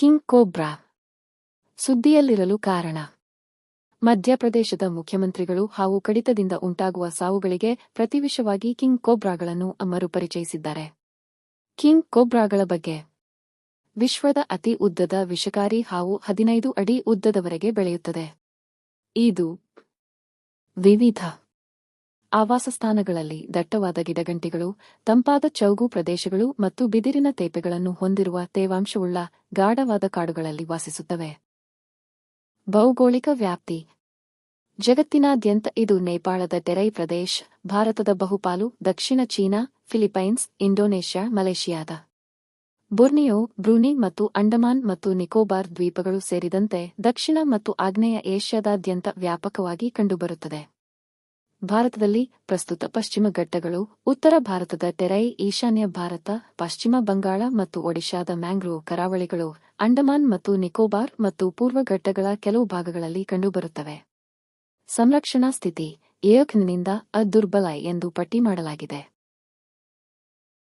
King cobra. ಸುದ್ದಿಯಲ್ಲಿರಲು ಕಾರಣ. ಮಧ್ಯಪ್ರದೇಶದ ಮುಖ್ಯಮಂತ್ರಿಗಳು ಹಾಗೂ ಕಡಿತದಿಂದ ಉಂಟಾಗುವ ಸಾವುಗಳಿಗೆ ಪ್ರತಿವಿಷವಾಗಿ ಕಿಂಗ್ ಕೋಬ್ರಾಗಳನ್ನು ಮರುಪರಿಚಯಿಸಿದ್ದಾರೆ. ಕಿಂಗ್ ಕೋಬ್ರಾಗಳ ಬಗ್ಗೆ. ವಿಶ್ವದ ಅತಿ ಉದ್ದದ ವಿಷಕಾರಿ ಹಾವು ಹದಿನೈದು ಅಡಿ ಉದ್ದದವರೆಗೆ ಬೆಳೆಯುತ್ತದೆ. ಇದು ವಿವಿಧ ಆವಾಸಸ್ಥಾನಗಳಲ್ಲಿ ದಟ್ಟವಾದ ಗಿಡಗಂಟಿಗಳು, ತಂಪಾದ ಚೌಗು ಪ್ರದೇಶಗಳು ಮತ್ತು ಬಿದಿರಿನ ತೇಪೆಗಳನ್ನು ಹೊಂದಿರುವ ತೇವಾಂಶವುಳ್ಳ ಗಾಢವಾದ ಕಾಡುಗಳಲ್ಲಿ ವಾಸಿಸುತ್ತವೆ. ಭೌಗೋಳಿಕ ವ್ಯಾಪ್ತಿ. ಜಗತ್ತಿನಾದ್ಯಂತ ಇದು ನೇಪಾಳದ ಟೆರೈ ಪ್ರದೇಶ, ಭಾರತದ ಬಹುಪಾಲು, ದಕ್ಷಿಣ ಚೀನಾ, ಫಿಲಿಪೈನ್ಸ್, ಇಂಡೋನೇಷ್ಯಾ, ಮಲೇಷಿಯಾದ. ಬೊರ್ನಿಯೋ, ಬ್ರೂನಿ ಮತ್ತು ಅಂಡಮಾನ್ ಮತ್ತು ನಿಕೋಬಾರ್ ದ್ವೀಪಗಳು ಸೇರಿದಂತೆ ದಕ್ಷಿಣ ಮತ್ತು ಆಗ್ನೇಯ ಏಷ್ಯಾದಾದ್ಯಂತ ವ್ಯಾಪಕವಾಗಿ ಕಂಡುಬರುತ್ತದೆ. ಭಾರತದಲ್ಲಿ ಪ್ರಸ್ತುತ ಪಶ್ಚಿಮ ಘಟ್ಟಗಳು, ಉತ್ತರ ಭಾರತದ ಟೆರೈ ಈಶಾನ್ಯ ಭಾರತ, ಪಶ್ಚಿಮ ಬಂಗಾಳ ಮತ್ತು ಒಡಿಶಾದ ಮ್ಯಾಂಗ್ರೋವ್ ಕರಾವಳಿಗಳು, ಅಂಡಮಾನ್ ಮತ್ತು ನಿಕೋಬಾರ್ ಮತ್ತು ಪೂರ್ವ ಘಟ್ಟಗಳ ಕೆಲವು ಭಾಗಗಳಲ್ಲಿ ಕಂಡುಬರುತ್ತವೆ. ಸಂರಕ್ಷಣಾ ಸ್ಥಿತಿ ಏಕ್ನಿಂದ ಅದುರ್ಬಲ ಎಂದು ಪಟ್ಟಿ ಮಾಡಲಾಗಿದೆ.